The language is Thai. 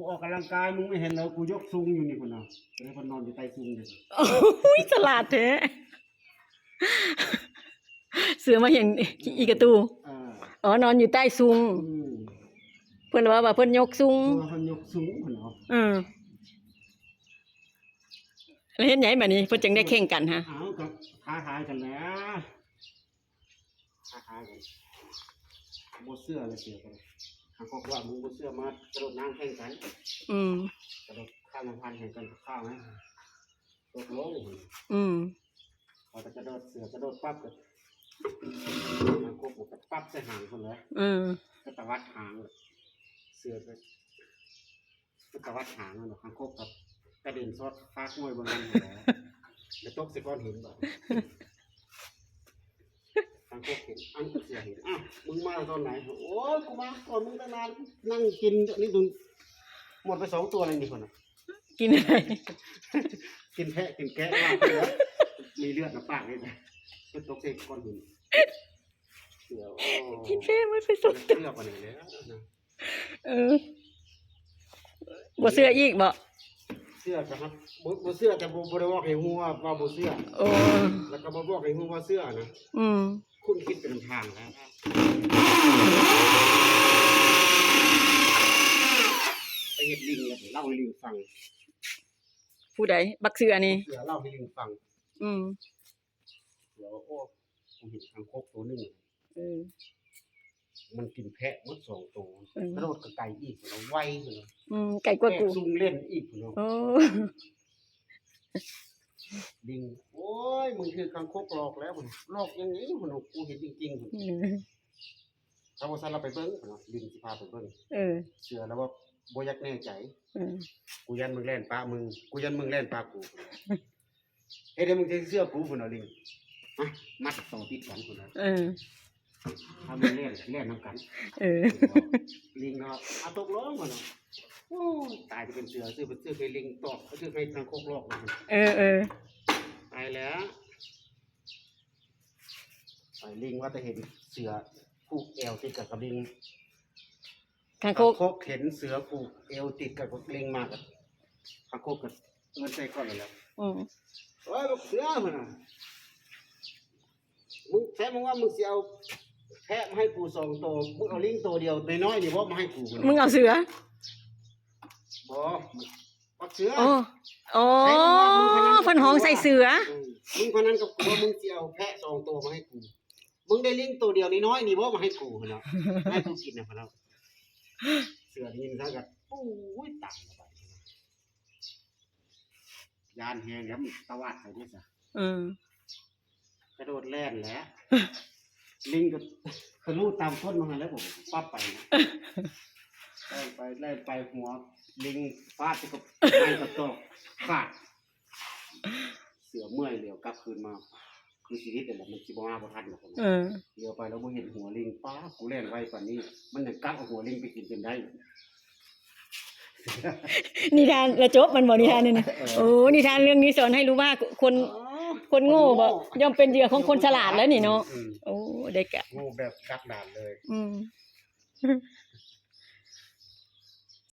กูออกกำลังกายมึงไม่เห็นเหรอกูยกซุงอยู่นี่คนน่ะแล้วคนนอนอยู่ใต้ซุงเลยโอ้ยฉลาดแท้เสือมาเห็นอีกระตูอ่าอ๋อนอนอยู่ใต้ซุงอืมเพิ่นว่าว่าเพิ่นยกซุงตัวคนยกซุงคนเนาะเออแล้วเฮ็ดหยังบัดนี้เพิ่นจึงได้แข่งกันฮะเอาก็ท้าทายกันแล้วท้าทายกันบเสื้อเลยเสียกัน หากบอกว่ามึงบเสื้อมากระโดดน้ำแข่งกันอืม กระโดดข้ามลำพันแข่งกันข้าวไหมตกลงอืมพอจะกระโดดเสือกระโดดปั๊บก็หางคกก็ปั๊บใส่หางคนเลยเออก็ตะวัดหางเลยเสือก็ก็ตะวัดหางนั่นแหละหางคกกับกระเด็นซอดฟากมวยบนนั้นอยู่แล้วแล้วตกใส่ก้อนหินแบบ หางคกเห็นอันเสือเห็นอ้าวมึงมาตอนไหน โอ้ยกูมาก่อนมึงตั้งนานนั่งกินนี่ดูหมดไปสองตัวเลยนี่คนน่ะ กินอะไรกินแพะกินแกะว่าไปแล้วมีเลือดในปากเลยนะก็ตกใส่ก้อนหินเสือโอ้กินแค่ไม่ไปสดเสือกว่านี้แล้วนะเออบ่เสื้ออีกบ่เสื้อครับบ่บ่เสื้อแต่บ่บ่ได้บอกให้ฮู้ว่าว่าบ่เสื้อโอ้แล้วก็บ่บอกให้ฮู้ว่าเสื้อนะอืม คุณคิดเป็นทางแล้วไปเฮ็ดลิงแล้วเล่าให้ลิงฟังผู้ใดบักเสือนี่เสือเล่าให้ลิงฟัง อืมเสือว่าโอ้ผมเห็นทางคกตัวหนึงเออมันกินแพะหมดสองตัวอืมกระโดดกระไก่อีกเนาะไวเนาะอืมไก่กว่ากูแพะซุ่มเล่นอีกเนาะ โอ้ลิงโอ้ยมึงคือคังคกหลอกแล้วมันหลอกอยังนี้มันกูเห็นจริงๆมันเออถ้าว่าซั่นเราไปเบิ่งเนาะลิงสิพาไปเบิ่งเออเชื่อแล้วว่าบ่อยากแน่ใจเออกูยันมึงแล่นปลามึงกูยันมึงแล่นปลากูเฮ้ยเดี๋ยวมึงจะเสื้อกูพุ่นเอาลิงมามัดต่อติดกันพุ่นเอาเออถ้ามึงเล่นเล่นน้ำกันเออลิงก็เอาตกลงพุ่นเอา โอ้ยตายจะเป็นเสือซื้อเป็นเสือไปลิงตอกเขาซื้อไปทางโคกโลกนะเออเออตายแล้วไอ้ลิงว่าจะเห็นเสือผูกเอวติดกับกระลิงคางคกคกเห็นเสือผูกเอวติดกับลิงมากอะคางคกกับเงินใส่ก้อนเลยแล้วอืมเฮ้ยบักเสือมันน่ะมึงแท้มึงว่ามึงสิเอาแพะมาให้กูสองตัวมึงเอาลิงตัวเดียวน้อยๆนี่บ่มาให้กูมึงเอาเสือ บ่บักเสือโอ้โอ้เพิ่นห้องใส่เสืออืมมึงคนนั้นกับกูว่ามึงสิเอาแพะสองตัวมาให้กูมึงได้ลิงตัวเดียวน้อยๆนี่บ่มาให้กูพุ่นเนาะให้กูกินนะพุ่นเนาะเสือได้ยินซะกับโอ้ยตังเข้าไปยานแฮงแล้วมันตะวัดไปนี่ซะอืมกระโดดแล่นแหล้วลิงก็ทะลุตามต้นมาแล้วผมปั๊บไปนะ แล่นไปแล่นไปหัว ลิงฟาดไปกับไม้กับตอกขาด เสือเมื่อยเดี๋ยวกลับคืนมา คือชีวิตเนี่ยแหละมันสิบห้าบ่ทันหรอกผมเออเดี๋ยวไปแล้วบ่เห็นหัวลิงป้ากูแล่นไวกว่านี้ มันยังกัดเอาหัวลิงไปกินจนได้นิทานละจบมันบ่นิทานนี่นะโอ้นิทานเรื่องนี้สอนให้รู้ว่าคนอ๋อคนโง่บ่ย่อมเป็นเหยื่อของคนฉลาดแล้วนี่เนาะอืมโอ้เด็กอะโง่แบบกัดดานเลย อืม